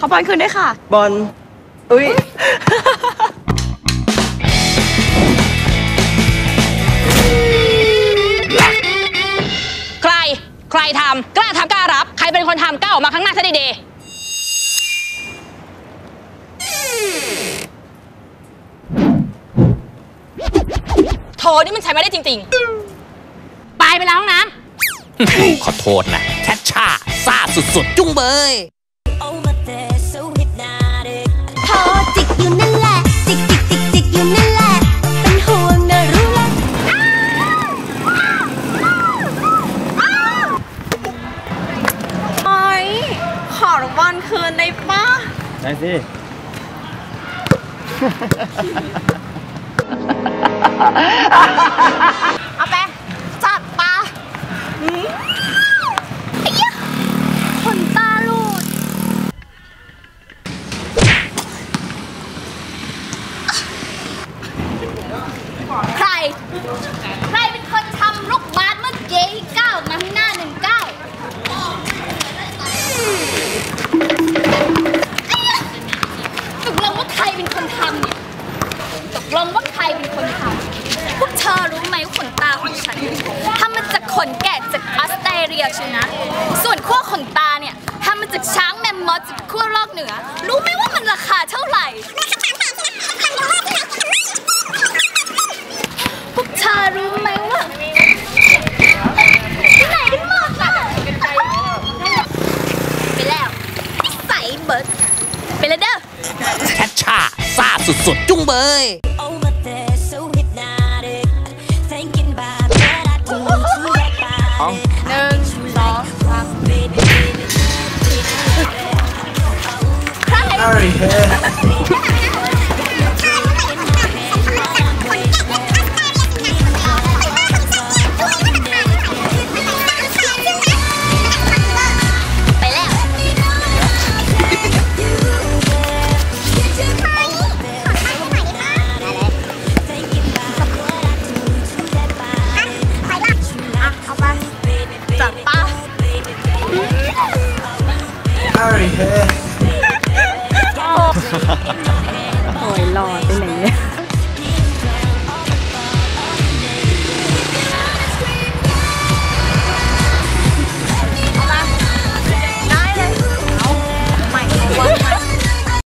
ขอบอลคืนด้วยค่ะ บอลอุ้ย ใคร ใครทำกล้าทำกล้ารับ ใครเป็นคนทำกล้าออกมาข้างหน้าซะดีๆโถนี่มันใช้ไม่ได้จริงๆ ไปไปล้างห้องน้ำ ขอโทษนะ แคชชาซ่าสุดๆ จุ้งเบย อยู่นั่นแหละ จิกจิกจิกจิกอยู่นั่นแหละ เป็นห่วงนะรู้ละโอ๊ยขอรางวัลคืนได้ปะได้สิเอาไป ใครใครเป็นคนทำลูกบาสเมื่อกี้ก้าวมาข้างหน้าหนึ่งก้าวตกลงว่าใครเป็นคนทำเนี่ยตกลงว่าใครเป็นคนทำพวกเธอรู้ไหมว่าขนตาของฉันทำมาจากขนแกะจากออสเตรเลียใช่นะ ส่วนขั้วขนตาเนี่ยทำมาจากช้างแมมมอสจากขั้วโลกเหนือ รู้ไหมว่ามันราคาเท่าไหร่ พวกเธอรู้ไหมว่าที่ไหนกันหมดล่ะไปแล้วใส่เบิร์ดไปแล้วเด้อ แคชชาซ่า สุดๆ จุ้งเบย Over there, so hypnotic. Thinking about what I do to that body. หนึ่งสองสาม Baby, baby, baby, baby. ใคร โอ้ยหลอดไปไหนเนี่ย